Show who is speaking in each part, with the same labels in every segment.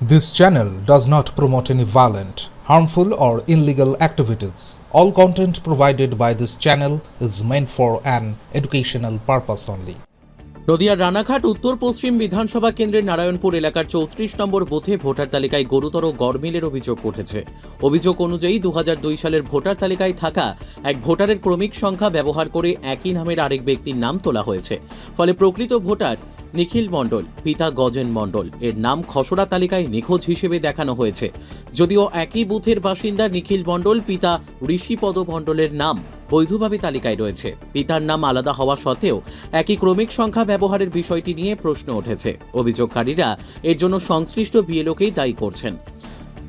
Speaker 1: This channel does not promote any violent, harmful, or illegal activities. All content provided by this channel is meant for an educational purpose only.
Speaker 2: নদিয়ার রানাঘাট উত্তর পশ্চিম বিধানসভা কেন্দ্রের নারায়ণপুর এলাকার চৌত্রিশ নম্বর বুথে voter তালিকায় গুরুতর গড়মিলের অভিযোগ উঠেছে অভিযোগ অনুযায়ী দু হাজার দুই সালের ভোটার তালিকায় থাকা এক ভোটারের ক্রমিক সংখ্যা ব্যবহার করে একই নামের আরেক ব্যক্তির নাম তোলা হয়েছে ফলে প্রকৃত ভোটার নিখিল মণ্ডল, পিতা গজেন মণ্ডল। এর নাম খসড়া তালিকায় নিখোঁজ হিসেবে দেখানো হয়েছে। যদিও একই বুথের বাসিন্দা নিখিল মণ্ডল, পিতা ঋষিপদ মণ্ডলের নাম বৈধভাবে তালিকায় রয়েছে। পিতার নাম আলাদা হওয়া সত্ত্বেও একই ক্রমিক সংখ্যা ব্যবহারের বিষয়টি নিয়ে প্রশ্ন উঠেছে। অভিযোগকারীরা এর জন্য সংশ্লিষ্ট বিএলওকেই দায়ী করছেন।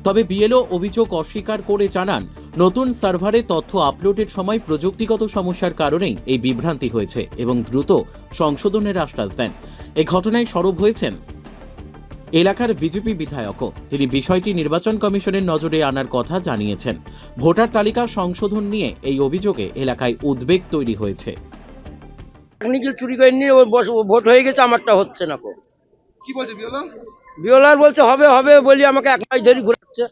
Speaker 2: তবে বিএলও অভিযোগ অস্বীকার করে জানান, নতুন সার্ভারে তথ্য আপলোডের সময় প্রযুক্তিগত সমস্যার কারণেই এই বিভ্রান্তি হয়েছে এবং দ্রুত সংশোধনের আশ্বাস দেন। এই ঘটনায় সরব হয়েছেন এলাকার বিজেপি বিধায়কও। তিনি বিষয়টি নির্বাচন কমিশনের নজরে আনার কথা জানিয়েছেন। ভোটার তালিকা সংশোধন নিয়ে এই অভিযোগে এলাকায় উদ্বেগ তৈরি হয়েছে।
Speaker 3: যে চুরি করে নিয়ে ভোট হয়ে গেছে আমারটা হচ্ছে না কি।
Speaker 4: বলছে
Speaker 3: বিওলার বলছে হবে হবে বলি আমাকে এক মাস ধরে ঘুরাচ্ছে।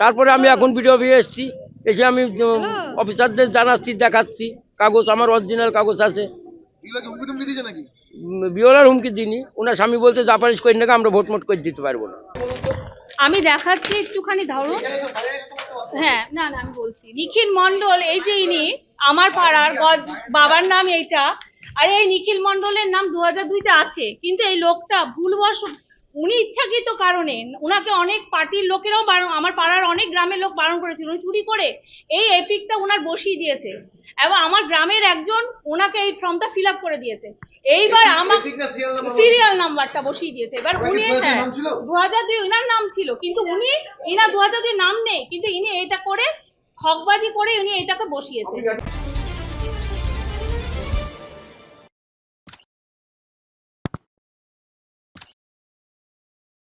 Speaker 4: তারপরে?
Speaker 3: আমি এখন ভিডিও অফিসে এসেছি। এসে আমি অফিসারদের জানাচ্ছি দেখাচ্ছি। কাগজ আমার অরিজিনাল কাগজ আছে।
Speaker 4: নাকি?
Speaker 3: বিওলার হুমকি দিনি ওনার স্বামী বলতে জাপানিজ করি না আমরা ভোট মোট করে দিতে পারব না।
Speaker 5: আমি দেখাচ্ছি একটুখানি ধরুন। হ্যাঁ না না, আমি বলছি। নিখিল মন্ডল এই যে ইনি, আমার পাড়ার বাবার নাম এইটা। আর, এই নিখিল মন্ডলের নাম দু হাজার দুইতে আছে। কিন্তু এই লোকটা ভুলবশ উনি ইচ্ছাকৃত কারণে উনাকে অনেক পার্টির লোকেরাও বারণ আমার পাড়ার অনেক গ্রামের লোক বারণ করেছিল। উনি চুরি করে এই এপিকটা ওনার বসিয়ে দিয়েছে এবং আমার গ্রামের একজন ওনাকে এই ফর্মটা ফিল আপ করে দিয়েছে। এইবার আমার
Speaker 4: সিরিয়াল
Speaker 5: নাম্বারটা বসিয়ে দিয়েছে। এবার উনি হ্যাঁ? দু হাজার দুই ইনার নাম ছিল কিন্তু উনি ইনার দু হাজার দুই নাম নেই কিন্তু ইনি এটা করে হকবাজি করে উনি এটাকে বসিয়েছে।